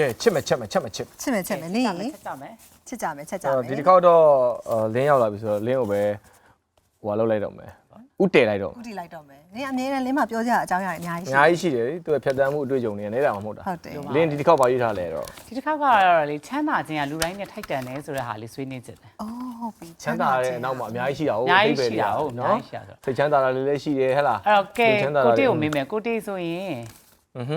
ကဲချစ်မယ်ချက်မယ်ချက်မယ်ချစ်မယ်ချစ်မယ်ချစ်မယ်နင်းချက်ကြမယ်ချစ်ကြမယ်ချက်ကြအဲ့မယ်တော့ဒီတစ်ခေါက်တော့အာလင်းရောက်လာပြီဆိုတော့လင်းကိုပဲဟိုကလောက်လိုက်တော့မယ်ဥတည်လိုက်တော့မယ် ဥတီလိုက်တော့မယ်နင်းအမြဲတမ်းလင်းမပြောကြအကြောင်းအရာတွေအများကြီးအရှိများကြီးရှိတယ်လေသူကဖြတ်တန်းမှုအတွေ့အကြုံတွေနေတာမှမဟုတ်တာဟုတ်တယ် လင်းဒီတစ်ခေါက်ပါရေးထားလဲတော့ဒီတစ်ခါကတော့လေချမ်းသာခြင်းကလူတိုင်းနဲ့ထိုက်တန်တယ်ဆိုတဲ့ဟာလေးဆွေးနွေးချင်တယ်အော်ဟုတ်ပြီချမ်းသာတဲ့အနောက်မှာအများကြီးရှိတာဟုတ်အများကြီးရှိတာဟုတ်အများကြီးရှိတာဆိုစိတ်ချမ်းသာတာလေးလည်းရှိတယ်ဟဲ့လားအဲ့တော့ကဲစိတ်ချမ်းသာတာကိုလေးတေကိုမေးမယ်ကိုတေဆိုရင်อือဟึ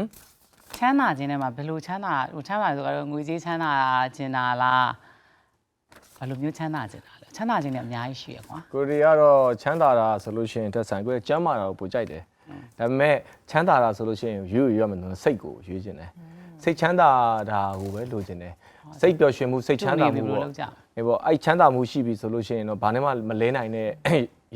ချမ်းသာခြင်းထဲမှာဘယ်လိုချမ်းသာဟိုချမ်းသာဆိုတော့ငွေကြေးချမ်းသာခြင်းတာလားဘယ်လိုမျိုးချမ်းသာခြင်းတာလဲချမ်းသာခြင်းတွေအများကြီးရှိရကွာကိုရီကတော့ချမ်းသာတာဆိုလို့ရှိရင်တက်ဆိုင်ကိုယ်ကျမ်းမာတာကိုပိုကြိုက်တယ်ဒါပေမဲ့ချမ်းသာတာဆိုလို့ရှိရင်ရွေးရွေးရမယ်နော်စိတ်ကိုရွေးခြင်းတယ်စိတ်ချမ်းသာတာကိုပဲလိုချင်တယ်စိတ်ပျော်ရွှင်မှုစိတ်ချမ်းသာမှုဘယ်လိုပေါ့လုပ်ကြဒီပေါ့အဲ့ချမ်းသာမှုရှိပြီဆိုလို့ရှိရင်တော့ဘာနဲ့မှမလဲနိုင်တဲ့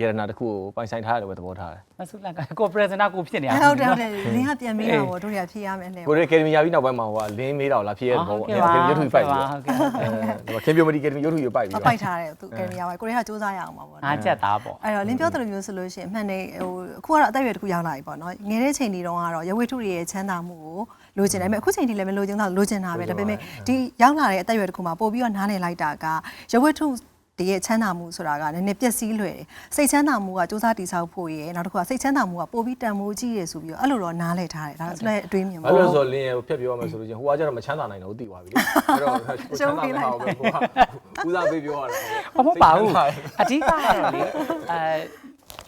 ယရနာတစ်ခုကိုပိုင်ဆိုင်ထားရတယ်ပဲသဘောထားတယ်မဆုလကကိုပရက်ဇနာကိုဖြစ်နေရအဲ့ဟုတ်တယ်ဟုတ်တယ်လင်းကပြန်မေးတာပေါ့တို့ရဖြေရမယ်နဲ့ ကိုရီအကယ်ဒမီယာပြီးနောက်ပိုင်းမှာဟိုကလင်းမေးတာကိုလာဖြစ်ရတဲ့ဘောပေါ့ကဲ့အပါကယ်ဒမီရုပ်ထုပိုက်ပြီးဟုတော့တ်ကဲ့ဟုတ်ကဲ့အဲဒီခင်ပြိုမဒီအကယ်ဒမီရုပ်ထုရပိုက်ပြီးမတော့ ပိုက်ထားတယ်သူကယ်မီယာပါကိုရီးယားစူးစမ်းရအောင်ပါပေါ့ငါချက်သားပေါ့ အဲ့တော့လင်းပြောသလိုမျိုးဆိုလို့ရှိရင်အမှန်တည်းဟိုအခုကတော့အသက်အရွယ်တစ်ခုရောက်လာပြီပေါ့နော်ငယ်တဲ့ချိန်ဒီတုန်းကတော့ရဝိထုတွေရဲ့ချမ်းသာမှုကိုလိုချင်တယ်ဒါပေမဲ့အခုချိန်ဒီလည်းမလိုချင်တော့လိုချင်တာပဲဒါပေမဲ့ဒီရောက်လာတဲ့အသက်အရွယ်တစ်ခုမှာပို့ပြီးတော့နားလည်လိုက်တာကရဝိထု တရဲ့ချမ်းသာမှုဆိုတာကနည်းနည်းပျက်စီးလွယ်တယ်စိတ်ချမ်းသာမှုကစူးစမ်းတည်ဆောက်ဖို့ရယ်နောက်တစ်ခုကစိတ်ချမ်းသာမှုကပို့ပြီးတန်ဖိုးကြီးရယ်ဆိုပြီးတော့အဲ့လိုတော့နားလည်ထားတယ်ဒါဆိုလည်းအတွေးမြင်ပါဘာလို့လဲဆိုတော့လင်းရဖြတ်ပြောရမယ်ဆိုလို့ချင်းဟိုကကျတော့မချမ်းသာနိုင်တော့သိသွားပြီလေအဲ့တော့ချမ်းသာတဲ့ဟာကိုပဲဟိုကဦးစားပေးပြောရတာဘာမပါဘူးအဓိကကတော့လေအဲ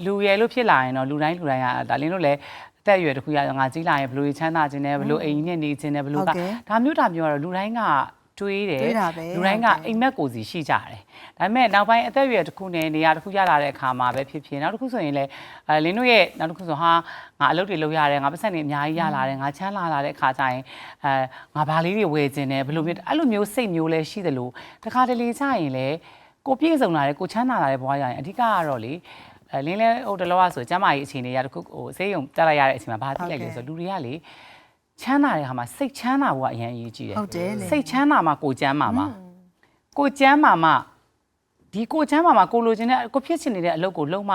လူရယ်လို့ဖြစ်လာရင်တော့လူတိုင်းလူတိုင်းကဒါလင်းလို့လည်းအသက်အရွယ်တစ်ခုရငါကြီးလာရင်ဘယ်လိုချမ်းသာခြင်းနဲ့ဘယ်လိုအိမ်နဲ့နေခြင်းနဲ့ဘယ်လိုကဒါမျိုးဒါမျိုးကတော့လူတိုင်းက တွေးတယ်လူတိုင်းကအိမ်မက်ကိုစီရှိကြတယ်ဒါပေမဲ့နောက်ပိုင်းအသက်အရွယ်တစ်ခုနဲ့နေရာတစ်ခုရလာတဲ့အခါမှာပဲဖြစ်ဖြစ်နောက်တစ်ခုဆိုရင်လည်းအဲလင်းတို့ရဲ့နောက်တစ်ခုဆိုဟာငါအလုပ်တွေလုပ်ရတယ်ငါပတ်စံတွေအများကြီးရလာတယ်ငါချမ်းသာလာတဲ့အခါကျရင်အဲငါဘာလေးတွေဝယ်ခြင်းနဲ့ဘယ်လိုမျိုးအဲ့လိုမျိုးစိတ်မျိုးလည်းရှိသလိုတခါတလေကျရင်လည်းကိုပြည့်စုံလာတယ်ကိုချမ်းသာလာတဲ့ဘဝရရင်အဓိကကတော့လေအဲလင်းလဲဟိုတလောကဆိုကျမ်းမာရေးအခြေအနေရတခုဟိုဆေးရုံတက်လိုက်ရတဲ့အချိန်မှာဘာသိလိုက်လဲဆိုလူတွေကလေ ချမ်းသာတဲ့ခါမှာစိတ်ချမ်းသာဖို့ကအရင်အရေးကြီးတယ်ဟုတ်တယ်လေ စိတ်ချမ်းသာမှကိုချမ်းသာမှကိုချမ်းသာမှဒီကိုချမ်းသာမှကိုလိုချင်တဲ့ကိုဖြစ်ချင်နေတဲ့အလုပ်ကိုလုံးမ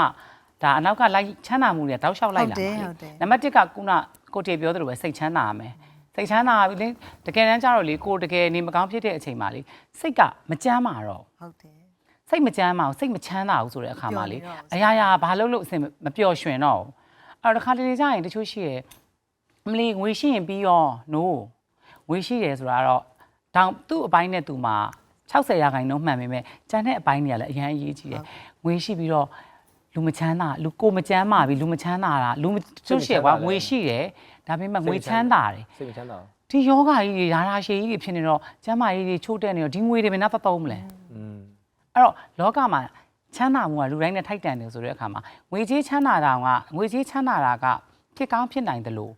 ဒါအနောက်ကလိုက်ချမ်းသာမှုတွေတောက်လျှောက်လိုက်လာပါလေနံပါတ်1ကခုနကိုတေပြောသလိုပဲစိတ်ချမ်းသာရမယ်စိတ်ချမ်းသာပြီလေတကယ်တမ်းကျတော့လေကိုတကယ်နေမကောင်းဖြစ်တဲ့အချိန်မှာလေစိတ်ကမကြမ်းမာတော့ ဟုတ်တယ် စိတ်မကြမ်းမအောင်စိတ်မချမ်းသာဘူးဆိုတဲ့အခါမှာလေပျော်နေတော့ အရာရာဘာလို့လို့အစင်မပျော်ရွှင်တော့ဘူးအဲ့တော့တစ်ခါတလေကျရင်တချို့ရှိရယ် မလီငွေရှိရင်ပြီးရော no ငွေရှိတယ်ဆိုတာတော့တောင်သူ့အပိုင်းနဲ့သူမှာ60ရာခိုင်နှုန်းမှန်ပေမဲ့ကျန်တဲ့အပိုင်းတွေကလည်းအရန်အရေးကြီးတယ်ငွေရှိပြီးတော့လူမချမ်းသာလူကိုမချမ်းမာပြီလူမချမ်းသာတာလူမကျွတ်ရှယ်ကွာငွေရှိတယ်ဒါပေမဲ့ငွေချမ်းသာတယ်စိတ်မချမ်းသာဘူးဒီယောဂကြီးတွေရာရာရှည်ကြီးတွေဖြစ်နေတော့ကျမ်းမာရေးတွေချိုးတက်နေတော့ဒီငွေတွေဘယ်နှသသုံးမလဲอืมအဲ့တော့လောကမှာချမ်းသာမှုကလူတိုင်းနဲ့ထိုက်တန်တယ်ဆိုတဲ့အခါမှာငွေကြေးချမ်းသာတာကငွေကြေးချမ်းသာတာကဖြစ်ကောင်းဖြစ်နိုင်တယ်လို့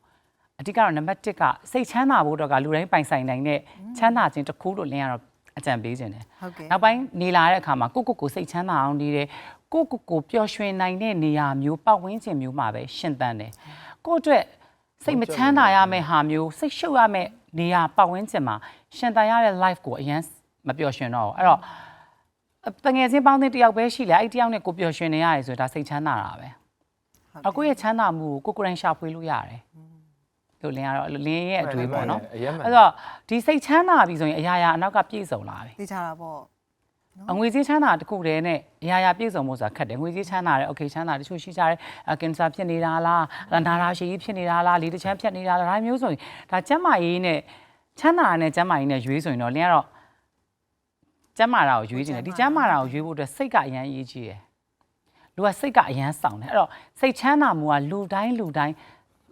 အဓိကတော့နံပါတ်1ကစိတ်ချမ်းသာဖို့တော့ကလူတိုင်းပိုင်ဆိုင်နိုင်တဲ့ချမ်းသာခြင်းတစ်ခုလို့လင်းရတော့အကြံပေးခြင်းတယ်ဟုတ်ကဲ့နောက်ပိုင်းနေလာတဲ့အခါမှာကိုကိုကိုစိတ်ချမ်းသာအောင်နေတယ်ကိုကိုကိုပျော်ရွှင်နိုင်တဲ့နေရာမျိုးပတ်ဝန်းကျင်မျိုးမှာပဲရှင်သန်တယ်ကိုအတွက်စိတ်မချမ်းသာရမယ့်ဟာမျိုးစိတ်ရှုပ်ရမယ့်နေရာပတ်ဝန်းကျင်မှာရှင်သန်ရတဲ့ life ကိုအရင်မပျော်ရွှင်တော့ဘူးအဲ့တော့တငယ်ချင်းပေါင်းတဲ့တယောက်ပဲရှိလေအဲ့ဒီတယောက်နဲ့ကိုပျော်ရွှင်နေရတယ်ဆိုတော့ဒါစိတ်ချမ်းသာတာပဲအခုရဲ့ချမ်းသာမှုကိုကိုကိုယ်တိုင်ရှာဖွေလို့ရတယ် လို့လင်းကတော့လင်းရဲ့အတွေ့ပေါ့နော် အရင်မှန် အဲ့တော့ဒီစိတ်ချမ်းသာပြီဆိုရင်အရာရာအနောက်ကပြည့်စုံလာပြီ သိကြတာပေါ့ အငွေကြေးချမ်းသာတစ်ခုတည်းနဲ့အရာရာပြည့်စုံဖို့ဆိုတာခက်တယ်ငွေကြေးချမ်းသာတယ်โอเคချမ်းသာတချို့ရှိကြတယ်ကင်ဆာဖြစ်နေတာလားနာရာရှည်ကြီးဖြစ်နေတာလားလေတချမ်းဖြစ်နေတာလားဒါမျိုးဆိုရင်ဒါကျန်းမာရေးနဲ့ချမ်းသာနဲ့ကျန်းမာရေးနဲ့ရွေးဆိုရင်တော့လင်းကတော့ကျန်းမာတာကိုရွေးချင်တယ်ဒီကျန်းမာတာကိုရွေးဖို့အတွက်စိတ်ကအရန်အရေးကြီးတယ်လူကစိတ်ကအရန်ဆောင်တယ်အဲ့တော့စိတ်ချမ်းသာမှုကလူတိုင်းလူတိုင်း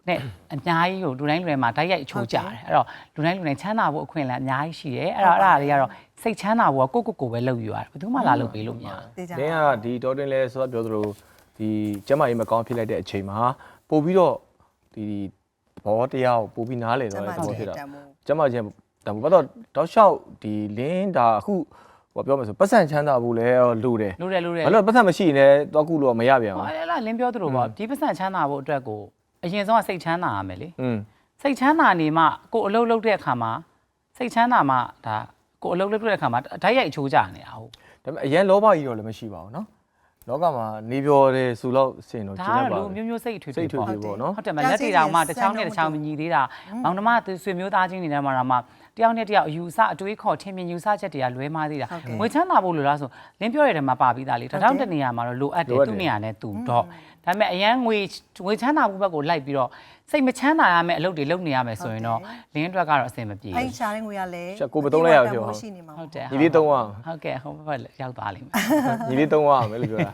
နဲ့အများကြီးကိုလူတိုင်းလူတိုင်းမှာတိုက်ရိုက်အချိုးကြတယ်အဲ့တော့လူတိုင်းလူတိုင်းချမ်းသာဖို့အခွင့်အလမ်းအများကြီးရှိတယ်အဲ့တော့အဲ့ဒါတွေကတော့စိတ်ချမ်းသာဖို့ကကိုကိုကိုပဲလုပ်ယူရတယ်ဘယ်သူမှလာလုပ်ပေးလို့မရဘူးသိကြလင်းကဒီတော်တင်လဲဆိုတော့ပြောသလိုဒီကျမ်းမာရေးမကောင်းဖြစ်လိုက်တဲ့အချိန်မှာပို့ပြီးတော့ဒီဘောတရားကိုပို့ပြီးနားလေတော့တဲ့သဘောဖြစ်တာကျမ်းမာခြင်းဒါမှမဟုတ်တော့တောက်လျှောက်ဒီလင်းဒါအခုဟိုပြောမယ်ဆိုပတ်စံချမ်းသာဖို့လဲလိုတယ်လို့တယ်လို့တယ်ဘာလို့ပတ်စံမရှိရင်လည်းတော့ကုလို့မရပြန်ဟောဘူးအဲ့လားလင်းပြောသလိုပေါ့ဒီပတ်စံချမ်းသာဖို့အတွက်ကို အရင်ဆုံးကစိတ်ချမ်းသာရမယ်လေ อืม စိတ်ချမ်းသာနေမှကိုယ်အလုပ်လုပ်တဲ့အခါမှာစိတ်ချမ်းသာမှဒါကိုယ်အလုပ်လုပ်တဲ့အခါမှာဓာတ်ရိုက်အချိုးကြနေတာဟုတ် ဒါပေမဲ့အရန်လောဘကြီးတော့လည်းမရှိပါဘူးเนาะ လောကမှာနေပြောတယ်ဆိုတော့စင်တော့ ဒါ ကျင်း ကတော့ ပါ လူမျိုးမျိုးစိတ်အထွေ စိတ်ထွေ ပေါ့ ထွေပေါ့နော် ဟုတ်တယ်မလက်တီတောင်မှတစ်ချောင်းနဲ့တစ်ချောင်းမညီသေးတာမောင်နှမသူဆွေမျိုးသားချင်းနေတယ်မှာတော့မှတယောက်နဲ့တယောက်အယူဆအတွေးခေါ်ထင်မြင်ယူဆချက်တွေကလွဲမှားသေးတာငွေချမ်းသာဖို့လိုလားဆိုလင်းပြောရတဲ့မှာပါပြီးသားလေတထောင်တနေရာမှာတော့လိုအပ်တယ်သူ့နေရာနဲ့သူတော့ ဒါပေမဲ့အရန်ငွေငွေချမ်းသာဖို့ဘက်ကိုလိုက်ပြီးတော့စိတ်မချမ်းသာရမယ့်အလုပ်တွေလုပ်နေရမယ်ဆိုရင်တော့လင်းအတွက်ကတော့အဆင်မပြေအဲ့ဘူးရှာတဲ့ငွေကလည်းရှာကိုမသုံးလိုက်ရဘူးပြောရှိနေမှာဟုတ်တယ်ညီလေးသုံးအောင်ဟုတ်ကဲ့ဟိုဘက်ရောက်သွားလိမ့်မယ်ညီလေးသုံးအောင်မယ်လို့ပြောတာ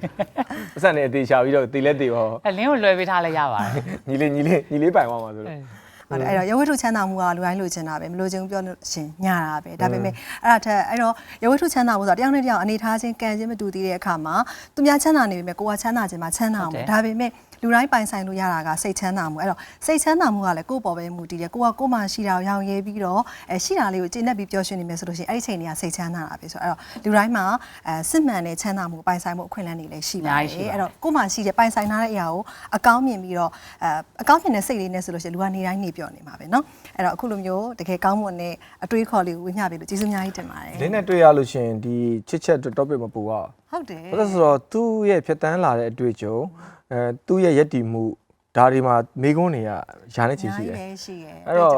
ပတ်စံနဲ့အသေးချာပြီးတော့တေလဲတေရောအဲလင်းကိုလွယ်ပေးထားလဲရပါတယ်ညီလေးညီလေးညီလေးပိုင်သွားမှာဆိုတော့ ဟုတ်တယ်အဲ့တော့ရဝတ္ထုချမ်းသာမှုကလူတိုင်းလိုချင်တာပဲမလိုချင်ဘူးပြောလို့ရှင်ညတာပဲဒါပေမဲ့အဲ့ဒါထက်အဲ့တော့ရဝတ္ထုချမ်းသာမှုဆိုတာတယောက်နဲ့တယောက်အနေထားချင်းကံချင်းမတူသေးတဲ့အခါမှာသူများချမ်းသာနေပေမဲ့ကိုကချမ်းသာခြင်းမှာချမ်းသာမှုဒါပေမဲ့ လူတိုင်းပိုင်ဆိုင်လို့ရတာကစိတ်ချမ်းသာမှုအဲ့တော့စိတ်ချမ်းသာမှုကလည်းကိုယ့်ပေါ်ပဲမူတည်တယ်ကိုကကိုယ်မှရှိတာကိုရောင်ရဲပြီးတော့အဲရှိတာလေးကိုကျင့်တတ်ပြီးပျော်ရွှင်နေမယ်ဆိုလို့ရှိရင်အဲ့ဒီချိန်တွေကစိတ်ချမ်းသာတာပဲဆိုတော့အဲ့တော့လူတိုင်းမှာအဲစစ်မှန်တဲ့ချမ်းသာမှုပိုင်ဆိုင်မှုအခွင့်အလမ်းတွေလည်းရှိပါတယ်အဲ့တော့ကိုယ်မှရှိတဲ့ပိုင်ဆိုင်ထားတဲ့အရာကိုအကောင်းမြင်ပြီးတော့အဲအကောင်းမြင်တဲ့စိတ်လေးနဲ့ဆိုလို့ရှိရင်လူကနေတိုင်းနေပြော့နေမှာပဲเนาะအဲ့တော့အခုလိုမျိုးတကယ်ကောင်းမွန်တဲ့အတွေးခေါ်လေးကိုဝေမျှပေးလို့ကျေးဇူးအများကြီးတင်ပါတယ် လင်းနဲ့တွေ့ရလို့ရှင်ဒီချစ်ချက် topic မပူတော့ ဟုတ်တယ် ဘာလို့လဲဆိုတော့သူ့ရဲ့ဖြတ်တန်းလာတဲ့အတွေ့အကြုံ အဲသူ့ရဲ့ယက်တီမှုဒါတွေမှာမိကုန်းတွေကယာနဲ့ချီရှိတယ်လည်းရှိတယ်အဲ့တော့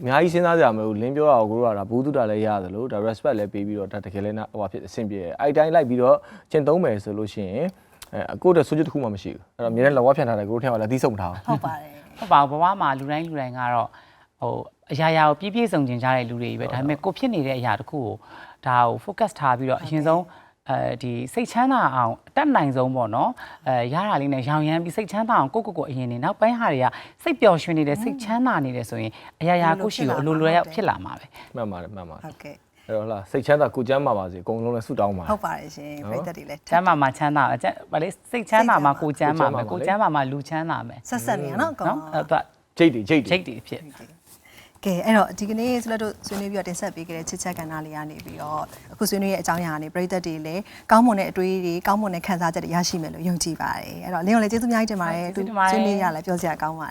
အများကြီးစဉ်းစားကြရမလို့လင်းပြောတာကိုကိုတို့ကဒါဘူးတုတာလည်းရတယ်လို့ဒါ respect လည်းပေးပြီးတော့ဒါတကယ်လည်းနာဟိုဖြစ်အဆင်ပြေတယ်အဲ့ဒီတိုင်းလိုက်ပြီးတော့ကျင့်သုံးမယ်ဆိုလို့ရှိရင်အဲအကိုတဲ့ဆိုချက်တစ်ခုမှမရှိဘူးအဲ့တော့အများနဲ့လောကဖြန့်ထားတယ်ကိုတို့ထဲမှာလည်းသီးဆုံထားအောင်ဟုတ်ပါတယ်ဟုတ်ပါဘူးဘဝမှာလူတိုင်းလူတိုင်းကတော့ဟိုအရာရာကိုပြည့်ပြည့်စုံကျင်ကြတဲ့လူတွေပဲဒါပေမဲ့ကိုဖြစ်နေတဲ့အရာတစ်ခုကိုဒါကို focus ထားပြီးတော့အရင်ဆုံး အဲဒီစိတ်ချမ်းသာအောင်အတက်နိုင်ဆုံးပေါ့နော်အဲရတာလေးနဲ့ရောင်ရမ်းပြီးစိတ်ချမ်းသာအောင်ကိုယ့်ကိုယ်ကိုအရင်နေနောက်ပိုင်းဟာတွေကစိတ်ပျော်ရွှင်နေတယ်စိတ်ချမ်းသာနေတယ်ဆိုရင်အရာရာကိုယ့်ရှိကိုအလိုလိုရောက်ဖြစ်လာမှာပဲမှန်ပါတယ်မှန်ပါတယ်ဟုတ်ကဲ့အဲ့တော့ဟလာစိတ်ချမ်းသာကိုကျမ်းပါပါစေအကုန်လုံးလည်းဆုတောင်းပါဟုတ်ပါတယ်ရှင်ပြည့်သက်တွေလည်းချမ်းသာမှာချမ်းသာအကျဗာလေစိတ်ချမ်းသာမှာကိုယ်ချမ်းသာမယ်ကိုကိုယ်ယ်ချချမ်းမ်းသာသာမှာမှာလူချမ်းသာမယ်ဆက်ဆက်နေရနော်ကောနော်အဲ့တော့ဂျိတ်တွေဂျိတ်တွေချိတ်တွေဖြစ် ကဲအဲ့တော့ဒီကနေ့ဆိုတော့ဆွေးနွေးပြီးတော့တင်ဆက်ပေးခဲ့တဲ့ချစ်ချက်ကဏ္ဍလေးကနေပြီးတော့အခုဆွေးနွေးရဲ့အကြောင်းအရာကနေပြည်သက်တွေလည်းကောင်းမွန်တဲ့အတွေးတွေကောင်းမွန်တဲ့ခံစားချက်တွေရရှိမယ်လို့ယုံကြည်ပါတယ်အဲ့တော့လင်းကိုလည်းကျေးဇူးအများကြီးတင်ပါတယ်ကျေးဇူးတင်ပါတယ်ဆွေးနွေးရလည်းပြောစရာကောင်းပါတယ်